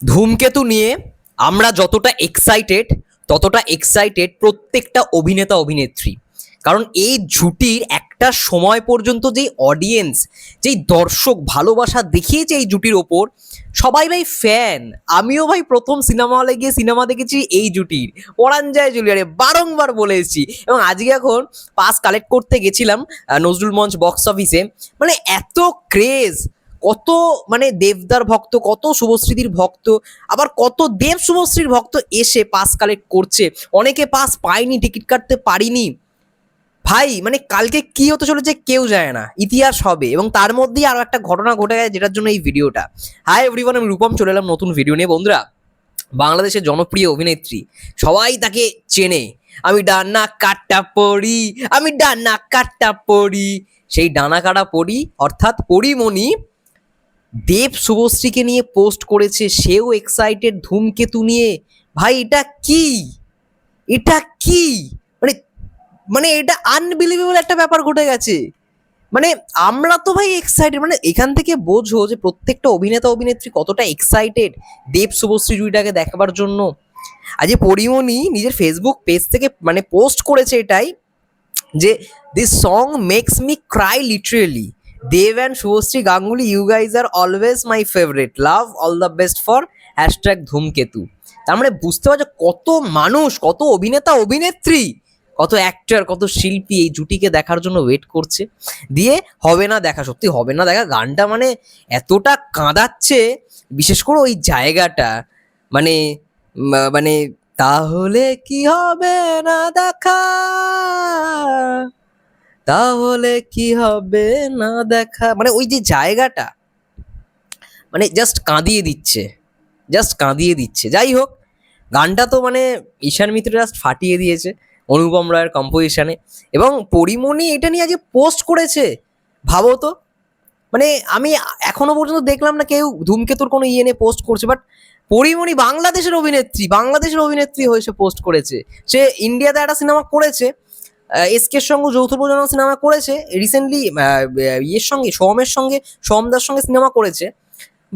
ধূমকেতু নিয়ে আমরা যতটা এক্সাইটেড ততটা এক্সাইটেড প্রত্যেকটা অভিনেতা, অভিনেত্রী। কারণ এই জুটির একটা সময় পর্যন্ত যেই অডিয়েন্স যেই দর্শক ভালোবাসা দেখিয়েছে এই জুটির ওপর, সবাই ভাই ফ্যান আমিও ভাই প্রথম সিনেমা হলে গিয়ে সিনেমা দেখেছি এই জুটির। পরাঞ্জয় জুলিয়ারে বারংবার বলে এসেছি। এবং আজকে এখন পাস কালেক্ট করতে গেছিলাম নজরুল মঞ্চ বক্স অফিসে মানে এত ক্রেজ কত মানে দেবদার ভক্ত, কত শুভশ্রীদির ভক্ত, আবার কত দেব শুভশ্রীর ভক্ত এসে পাস কালেক্ট করছে। অনেকে পাস পায়নি, টিকিট কাটতে পারিনি। ভাই মানে কালকে কি হতে চলেছে কেউ যায় না, ইতিহাস হবে। এবং তার মধ্যেই আরও একটা ঘটনা ঘটে গেছে যেটার জন্য এই ভিডিওটা। হাই এভরিওয়ান আমি রূপম, চলে এলাম নতুন ভিডিও নিয়ে। বন্ধুরা, বাংলাদেশের জনপ্রিয় অভিনেত্রী, সবাই তাকে চেনে। আমি ডান্না কাটটা পড়ি আমি ডান্না কাটটা পড়ি সেই ডানা কাটা পড়ি অর্থাৎ পরিমণি দেব শুভশ্রীকে নিয়ে পোস্ট করেছে, সেও এক্সাইটেড ধূমকেতু নিয়ে। ভাই, এটা কি? এটা কি? মানে মানে এটা আনবিলিভেবল একটা ব্যাপার ঘটে গেছে। মানে আমরা তো ভাই এক্সাইটেড মানে এখান থেকে বোঝো যে প্রত্যেকটা অভিনেতা, অভিনেত্রী কতটা এক্সাইটেড দেব শুভশ্রী জুইটাকে দেখাবার জন্য। আজ পরিমণি নিজের ফেসবুক পেজ থেকে মানে পোস্ট করেছে এটাই যে this song makes me cry literally Dev and Subhashree Ganguly you guys are always my favourite love all the best for hashtag Dhumketu. তার মানে বুঝতে পারছ কত মানুষ, কত অভিনেতা, অভিনেত্রী, কত অ্যাক্টর কত শিল্পী এই জুটিকে দেখার জন্য ওয়েট করছে। দিয়ে হবে না দেখা, সত্যি হবে না দেখা। গানটা মানে এতটা কাঁদাচ্ছে, বিশেষ করে ওই জায়গাটা। মানে মানে তাহলে কি হবে না দেখা? তাহলে কি হবে না দেখা? মানে ওই যে জায়গাটা মানে জাস্ট কাঁদিয়ে দিচ্ছে জাস্ট কাঁদিয়ে দিচ্ছে। যাই হোক, গানটা তো মানে ঈশান মিত্র জাস্ট ফাটিয়ে দিয়েছে অনুপম রায়ের কম্পোজিশনে এবং পরিমণি এটা নিয়ে আজকে পোস্ট করেছে, ভাবো তো। মানে আমি এখনও পর্যন্ত দেখলাম না কেউ ধূমকেতুর কোনো ইয়ে নিয়ে পোস্ট করছে বাট পরিমণি বাংলাদেশের অভিনেত্রী বাংলাদেশের অভিনেত্রী হয়ে সে পোস্ট করেছে। সে ইন্ডিয়াতে একটা সিনেমা করেছে এসকের সঙ্গে যৌথ প্রযোজনা সিনেমা করেছে। রিসেন্টলি ইয়ের সঙ্গে, সোহমের সঙ্গে, সোহমদার সঙ্গে সিনেমা করেছে।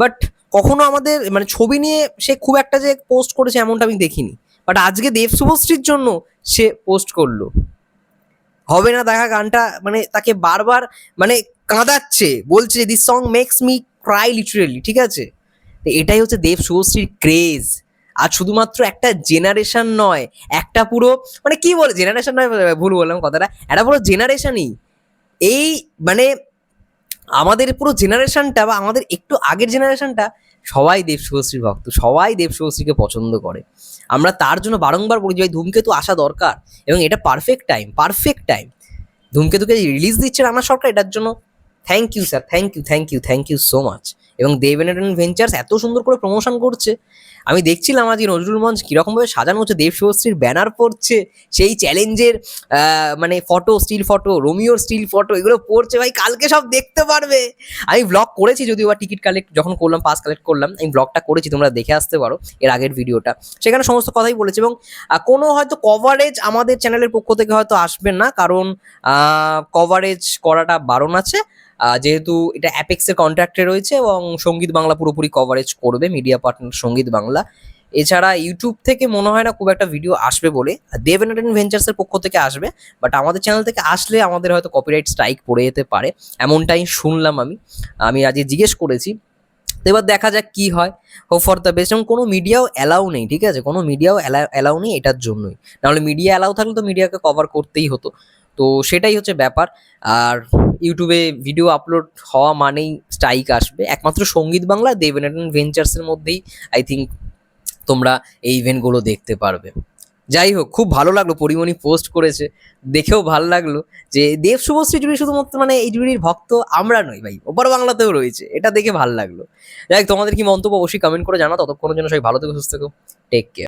বাট কখনো আমাদের মানে ছবি নিয়ে সে খুব একটা যে পোস্ট করেছে এমনটা আমি দেখিনি। বাট আজকে দেব শুভশ্রীর জন্য সে পোস্ট করল। হবে না দেখা গানটা মানে তাকে বারবার মানে কাঁদাচ্ছে, বলছে this song makes me cry literally ঠিক আছে? এটাই হচ্ছে দেব শুভশ্রীর ক্রেজ আর শুধুমাত্র একটা জেনারেশন নয়, একটা পুরো মানে কি বলে জেনারেশন নয়, ভুল বললাম কথাটা, একটা পুরো জেনারেশনই এই মানে আমাদের পুরো জেনারেশনটা বা আমাদের একটু আগের জেনারেশনটা সবাই দেব শুভশ্রীর ভক্ত, সবাই দেব শুভশ্রীকে পছন্দ করে। আমরা তার জন্য বারংবার বলি ভাই, ধূমকেতু আসা দরকার এবং এটা পারফেক্ট টাইম পারফেক্ট টাইম ধূমকেতুকে রিলিজ দিচ্ছে রানা সরকার, এটার জন্য thank you sir thank you thank you thank you so much এবং দেব এন্টারটেনমেন্ট ভেঞ্চার্স এত সুন্দর করে প্রমোশন করছে আমি দেখছিলাম আজ এই নজরুল মঞ্চ কীরকমভাবে সাজানো হচ্ছে, দেব শুভশ্রীর ব্যানার পড়ছে, সেই চ্যালেঞ্জের মানে ফটো স্টিল ফটো রোমিওর স্টিল ফটো এগুলো পড়ছে, ভাই কালকে সব দেখতে পারবে। আমি ব্লগ করেছি যদিও বা টিকিট কালেক্ট যখন করলাম পাস কালেক্ট করলাম, আমি ব্লগটা করেছি, তোমরা দেখে আসতে পারো এর আগের ভিডিওটা। সেখানে সমস্ত কথাই বলেছি এবং কোনো হয়তো কভারেজ আমাদের চ্যানেলের পক্ষ থেকে হয়তো আসবে না, কারণ কভারেজ করাটা বারণ আছে। যেহেতু এটা অ্যাপেক্সের কন্ট্রাক্টে রয়েছে এবং সংগীত বাংলা পুরোপুরি কভারেজ করবে মিডিয়া পার্টনার সংগীত বাংলা। এছাড়া ইউটিউব থেকে মনে হয় না খুব একটা ভিডিও আসবে বলে। দেব এন্টারটেনমেন্ট ভেঞ্চার্সের পক্ষ থেকে আসবে। বাট আমাদের চ্যানেল থেকে আসলে আমাদের হয়তো কপিরাইট স্ট্রাইক পড়ে যেতে পারে। এমনটাই শুনলাম আমি। আমি আজকে জিজ্ঞেস করেছি। তো এবার দেখা যাক কি হয়। হোপ ফর দ্য বেস্ট এবং কোনো মিডিয়াও অ্যালাউ নেই, ঠিক আছে? কোনো মিডিয়াও অ্যালাউ নেই এটার জন্যই। নাহলে মিডিয়া অ্যালাউ থাকলে তো মিডিয়াকে কভার করতেই হতো। তো সেটাই হচ্ছে ব্যাপার। আর ইউটিউবে ভিডিও আপলোড হওয়া মানেই স্ট্রাইক আসবে। একমাত্র সংগীত বাংলা দেব এন্টারটেনমেন্ট ভেঞ্চার্সের মধ্যেই আই থিঙ্ক তোমরা এই ইভেন্টগুলো দেখতে পারবে। যাই হোক, খুব ভালো লাগল, পরিমণি পোস্ট করেছে। দেখেও ভালো লাগল যে দেব শুভশ্রী জুড়ি শুধুমাত্র মানে এই জুড়ির ভক্ত আমরা নই ভাই, ওপার বাংলাতেও রয়েছে, এটা দেখে ভালো লাগল। যাই তোমাদের কি মন্তব্য অবশ্যই কমেন্ট করে জানা ততক্ষণের জন্য সবাই ভালো থেকে, সুস্থ থেকো টেক কেয়ার